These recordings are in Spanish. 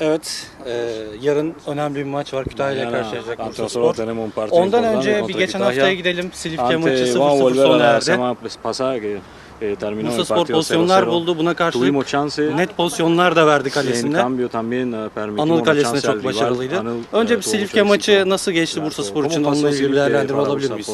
Evet, e, yarın önemli bir maç var. Kütahya ile karşılaşacak Antalyaspor. Ondan önce bir geçen haftaya gidelim. Silifke maçı 0-0 sona erdi. E, Bursa Spor pozisyonlar 0 -0. buldu. Buna karşılık chance, net pozisyonlar da verdi kalesinde. Anıl kalesinde çok başarılıydı. Anıl, Önce bir Silifke maçı nasıl geçti Bursa Spor için? Onunla ilgili bir değerlendirme alabilir miyiz?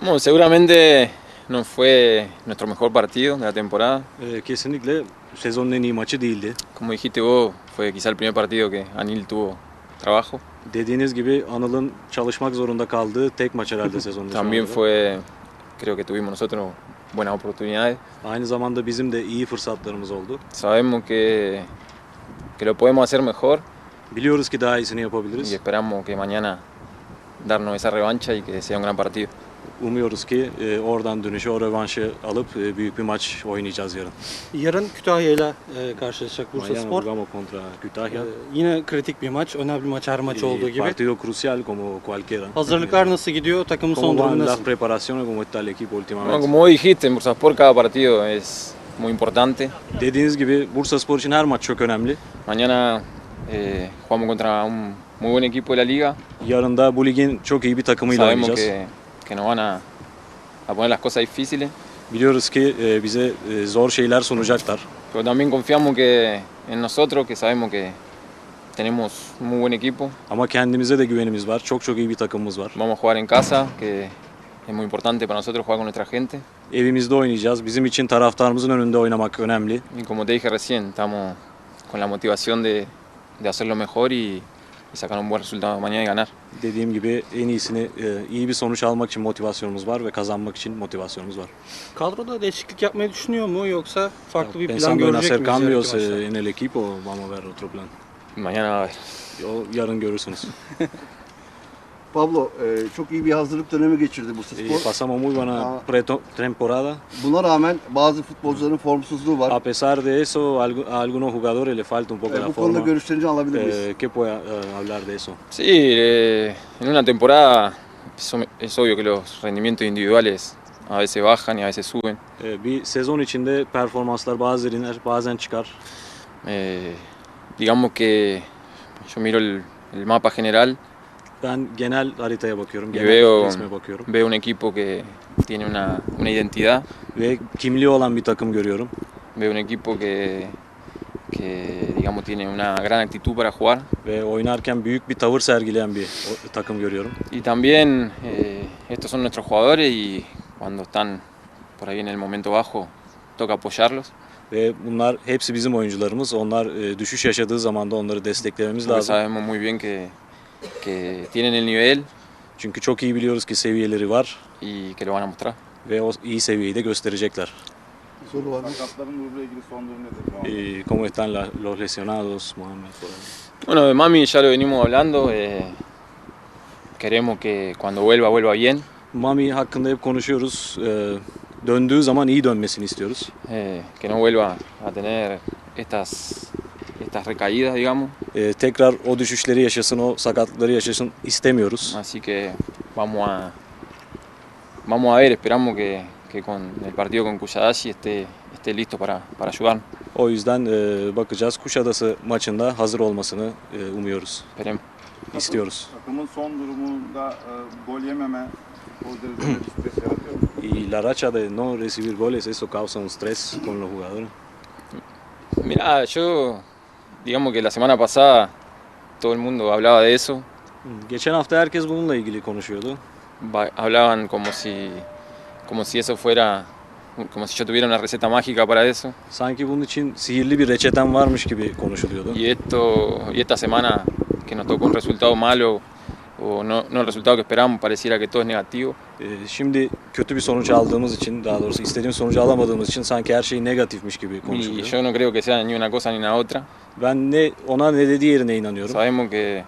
Bueno, seguramente no fue nuestro mejor partido de la temporada. Kesinlikle sezonun en iyi maçı değildi. Como dijiste vos, fue quizá el primer partido que Anil tuvo trabajo. Dediğiniz gibi Anıl'ın çalışmak zorunda kaldığı tek maç herhalde sezonun También fue, creo que tuvimos nosotros buenas oportunidades. Aynı zamanda bizim de iyi fırsatlarımız oldu. Sabemos que, que lo podemos hacer mejor Biliyoruz ki daha iyisini yapabiliriz. y esperamos que mañana darnos esa revancha y que sea un gran partido. Umuyoruz ki e, oradan dönüşü, o rövanşı alıp e, büyük bir maç oynayacağız yarın. Yarın Kütahya ile e, karşılaşacak Bursa Mañana Spor. jugamos contra Kütahya. E, yine kritik bir maç. Önemli bir maç her maç olduğu Eh, gibi. Partido crucial como cualquiera. Hazırlıklar nasıl gidiyor? Takımın ¿Cómo son durumu van las nasıl? preparaciones? ¿Cómo está el equipo Bueno, últimamente? como dijiste, en Bursaspor cada partido es muy importante. Dediğiniz gibi Bursa Spor için her maç çok önemli. Mañana eh, jugamos contra un muy buen equipo de la liga. Yarın da bu ligin çok iyi bir takımıyla Sabemos oynayacağız. que, que nos van a, a poner las cosas difíciles, Biliyoruz ki e, bize e, zor şeyler sunacaklar. pero también confiamos que en nosotros, que sabemos que tenemos un muy buen equipo. Ama kendimize de güvenimiz var. Çok çok iyi bir takımımız var. Vamos a jugar en casa, que es muy importante para nosotros jugar con nuestra gente. Evimizde oynayacağız. Bizim için taraftarımızın önünde oynamak önemli. Y como te dije recién, estamos con la motivación de, de hacerlo mejor y, y sacar un buen resultado mañana y ganar. Dediğim gibi en iyisini, e, iyi bir sonuç almak için motivasyonumuz var ve kazanmak için motivasyonumuz var. Kadroda değişiklik yapmayı düşünüyor mu yoksa farklı bir plan görecek miyiz? cambios en el equipo, vamos a ver otro plan. Mañana a haber. O yarın görürsünüz. Pablo e, çok iyi bir hazırlık dönemi geçirdi Bursa Y Spor. pasamos muy buena pretemporada. Buna rağmen bazı futbolcuların formsuzluğu var. A pesar de eso, a algunos jugadores le falta un poco E, la bu konuda forma. görüşlerini alabilir miyiz? Eh, ¿Qué puede eh, hablar de eso? Sí, eh, en una temporada es, es obvio que los rendimientos individuales a veces bajan y a veces suben. Eh, bir sezon içinde performanslar bazen iner, bazen çıkar. Digamos que yo miro el, el mapa general, Ben genel haritaya bakıyorum, genel veo, resme bakıyorum. veo un equipo que tiene una, una identidad, Ve kimliği olan bir takım görüyorum. veo un equipo que, que digamos tiene una gran actitud para jugar Ve oynarken büyük bir tavır sergileyen bir takım görüyorum. y también eh, estos son nuestros jugadores y cuando están por ahí en el momento bajo toca apoyarlos. Ve bunlar hepsi bizim oyuncularımız. Onlar e, düşüş yaşadığı zaman da onları desteklememiz Porque lazım. sabemos muy bien que, que tienen el nivel Çünkü çok iyi biliyoruz ki seviyeleri var y que lo van a mostrar. ve o iyi seviyeyi de gösterecekler. Soru var mı? Sakatların durumuyla ilgili son durum nedir? Y cómo están la- los lesionados, Mohamed. Bueno, de Mami ya lo venimos hablando. eh, queremos que cuando vuelva, vuelva bien. Mami hakkında hep konuşuyoruz. Ee, döndüğü zaman iyi dönmesini istiyoruz. eh, que no vuelva a tener estas, estas recaídas, digamos. Ee, tekrar o düşüşleri yaşasın, o sakatlıkları yaşasın istemiyoruz. Así que vamos a, vamos a ver, esperamos que, que con el partido con Kuyadashi esté, esté listo para, para ayudarnos. O yüzden e, bakacağız. Kuşadası maçında hazır olmasını e, umuyoruz, Esperemos. istiyoruz. Takımın son durumunda e, gol yememe? Y la racha de no recibir goles, eso causa un estrés con los jugadores. Mirá, yo, digamos que la semana pasada todo el mundo hablaba de eso. Geçen hafta herkes bununla ilgili konuşuyordu. Va- hablaban como si, como si eso fuera, como si yo tuviera una receta mágica para eso. Sanki bunun için sihirli bir reçeten varmış gibi konuşuluyordu. Y esto, y esta semana que nos tocó un resultado malo o no, no el resultado que esperábamos, pareciera que todo es negativo. Ee, Şimdi kötü bir sonuç aldığımız için, daha doğrusu istediğimiz sonucu alamadığımız için sanki her şey negatifmiş gibi Y konuşuluyor. yo no creo que sea ni una cosa ni una otra. Ben ne ona ne dediği yerine inanıyorum. Sabemos que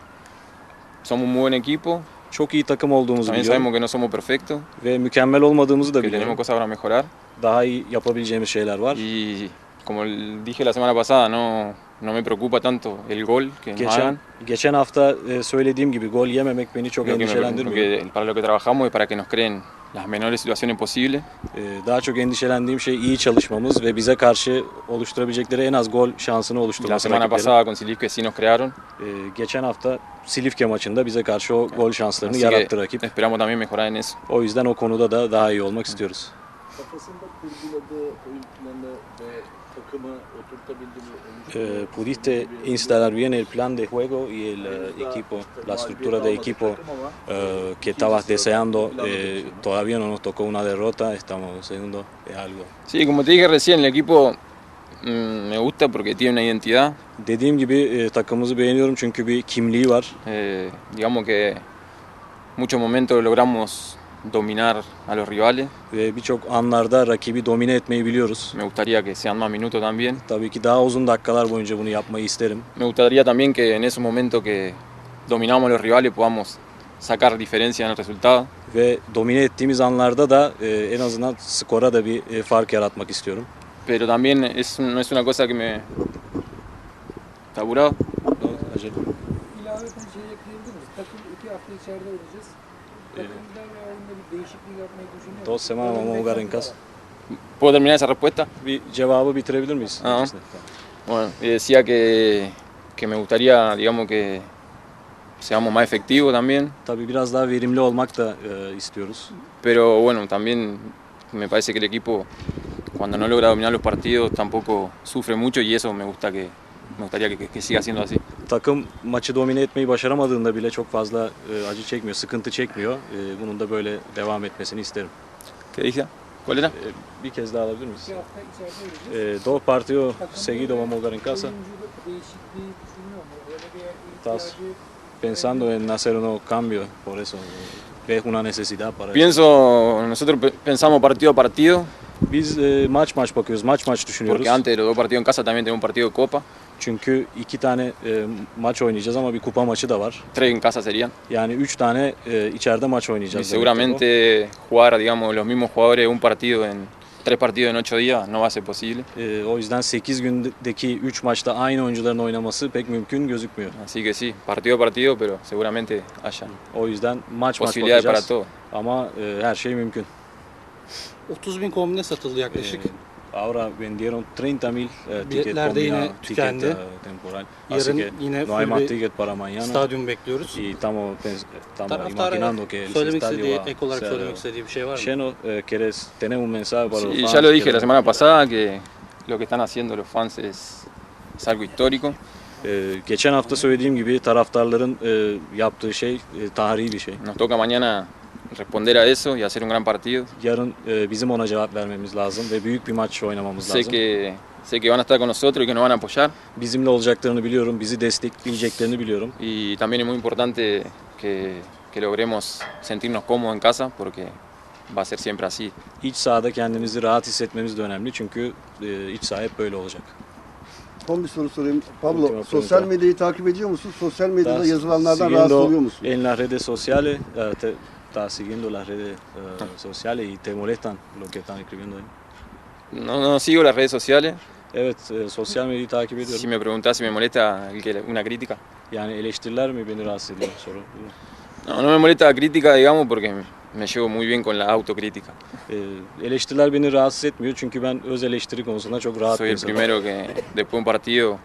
somos un muy buen equipo, Çok iyi takım olduğumuzu también biliyorum sabemos que no somos perfectos, ve mükemmel olmadığımızı da que tenemos biliyorum. cosas para mejorar. Daha iyi yapabileceğimiz şeyler var. Y como dije la semana pasada, no, no me preocupa tanto el gol que Geçen hagan. geçen hafta e, söylediğim gibi gol yememek beni çok endişelendirmiyor. para lo que trabajamos es para que nos creen las menores situaciones posibles. Ee, Daha çok endişelendiğim şey iyi çalışmamız ve bize karşı oluşturabilecekleri en az gol şansını La oluşturması semana rakiplerin. pasada con Silivke sí nos crearon. Ee, Geçen hafta Silifke maçında bize karşı o gol şanslarını yarattı rakip. esperamos también mejorar en eso. O yüzden o konuda da daha iyi olmak istiyoruz. Kafasında kurguladığı oyun planı ve takımı oturtabildi mi? Eh, pudiste instalar bien el plan de juego y el eh, equipo, la estructura de equipo eh, que estabas deseando. Eh, todavía no nos tocó una derrota, estamos segundo, es algo. Sí, como te dije recién, el equipo mm, me gusta porque tiene una identidad. Dediğim gibi e, takımımızı beğeniyorum çünkü bir kimliği var. Eh, digamos que muchos momentos logramos dominar a los rivales. Ve birçok anlarda rakibi domine etmeyi biliyoruz. Me gustaría que sean más minutos también. Tabii ki daha uzun dakikalar boyunca bunu yapmayı isterim. Me gustaría también que en esos momentos que dominamos a los rivales podamos sacar diferencia en el resultado. Ve domine ettiğimiz anlarda da e, en azından skora da bir e, fark yaratmak istiyorum. Pero también es, no es una cosa que me... ¿Está apurado? İlaveten şey ekleyebilir miyiz? Takım iki hafta içeride olacağız. Dos semanas vamos a jugar en casa. ¿Puedo terminar esa respuesta? Bir cevabı bitirebilir miyiz? Aa. Bueno, y decía que, que me gustaría, digamos, que seamos más efectivos también, Tabii biraz daha verimli olmak da e, istiyoruz. pero bueno, también me parece que el equipo cuando no logra dominar los partidos tampoco sufre mucho y eso me gusta que me gustaría que, que siga siendo así. Takım maçı domine etmeyi başaramadığında bile çok fazla e, acı çekmiyor, sıkıntı çekmiyor. E, bunun da böyle devam etmesini isterim. ¿Cuál era? E, bir kez daha alabilir miyiz? E, dos partidos Takımda seguidos vamos a jugar en casa. İhtiyacı Pensando en hacer unos cambios, por eso ves una necesidad para eso. Pienso, nosotros pe- pensamos partido a partido, Biz e, maç maç bakıyoruz, maç maç düşünüyoruz. porque antes de los dos partidos en casa también tenemos un partido de copa, Çünkü iki tane e, maç oynayacağız ama bir kupa maçı da var. tres en casa serían. Yani üç tane e, içeride maç Y oynayacağız. bu. seguramente jugar, digamos, los mismos jugadores un partido en tres partidos en ocho días no va a ser posible. E, o yüzden 8 gündeki 3 maçta aynı oyuncuların oynaması pek mümkün gözükmüyor. Así que sí, partido a partido, pero seguramente haya O yüzden maç maç posibilidades para bakacağız. todo. Ama e, her şey mümkün. 30 bin kombine satıldı yaklaşık. Ahora vendieron 30 mil e, ticket Biletler de yine combinado, ticket tükendi. e, temporal. Así Yarın que yine no hay full más bir ticket para mañana. stadyum bekliyoruz. Y estamos, pens- estamos Taraftara imaginando que el söylemek estadio va ek olarak a ser- söylemek istediği bir şey var mı? Şenol, e, ¿quieres tener un mensaje para los Sí, fans? ya lo dije la ¿Quieres- semana pasada que lo que están haciendo los fans es, es algo histórico. E, geçen hafta söylediğim gibi taraftarların e, yaptığı şey e, tarihi bir şey. Nos toca mañana responder a eso y hacer un gran partido. Yarın e, bizim ona cevap vermemiz lazım ve büyük bir maç oynamamız Sé lazım. que, sé que van a estar con nosotros y que nos van a apoyar. Bizimle olacaklarını biliyorum, bizi destekleyeceklerini biliyorum. Y también es muy importante que, que logremos sentirnos cómodos en casa porque va a ser siempre así. İç sahada kendimizi rahat hissetmemiz de önemli çünkü e, iç saha hep böyle olacak. Son bir soru sorayım. Pablo, Ultima sosyal pregunta. medyayı takip ediyor musun? Sosyal medyada yazılanlardan rahatsız oluyor musun? En las redes sociales, eh, te, estás siguiendo las redes eh, sociales y te molestan lo que están escribiendo ahí. No, no sigo las redes sociales. Evet, e, sosyal medyayı takip ediyorum. Si me preguntás si me molesta una crítica. Yani eleştiriler mi beni rahatsız ediyor soru. No, no me molesta la crítica, digamos, porque me llevo muy bien con la autocrítica. E, eleştiriler beni rahatsız etmiyor çünkü ben öz eleştiri konusunda çok rahat Soy el insanım. primero que después de un partido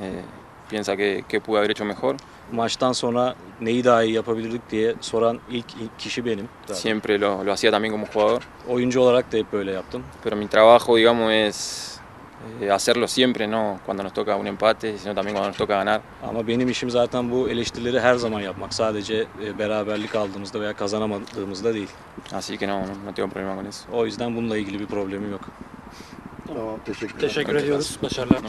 eh, piensa que, que pude haber hecho mejor. Maçtan sonra neyi daha iyi yapabilirdik diye soran ilk, ilk kişi benim. zaten. Siempre lo, lo hacía también como jugador. Oyuncu olarak da hep böyle yaptım. Pero mi trabajo, digamos, es eh, hacerlo siempre, no cuando nos toca un empate, sino también cuando nos toca ganar. Ama benim işim zaten bu eleştirileri her zaman yapmak. Sadece e, beraberlik aldığımızda veya kazanamadığımızda değil. Así que no, no, tengo problema con eso. O yüzden bununla ilgili bir problemim yok. Tamam, teşekkürler. Teşekkür ediyoruz. Başarılar.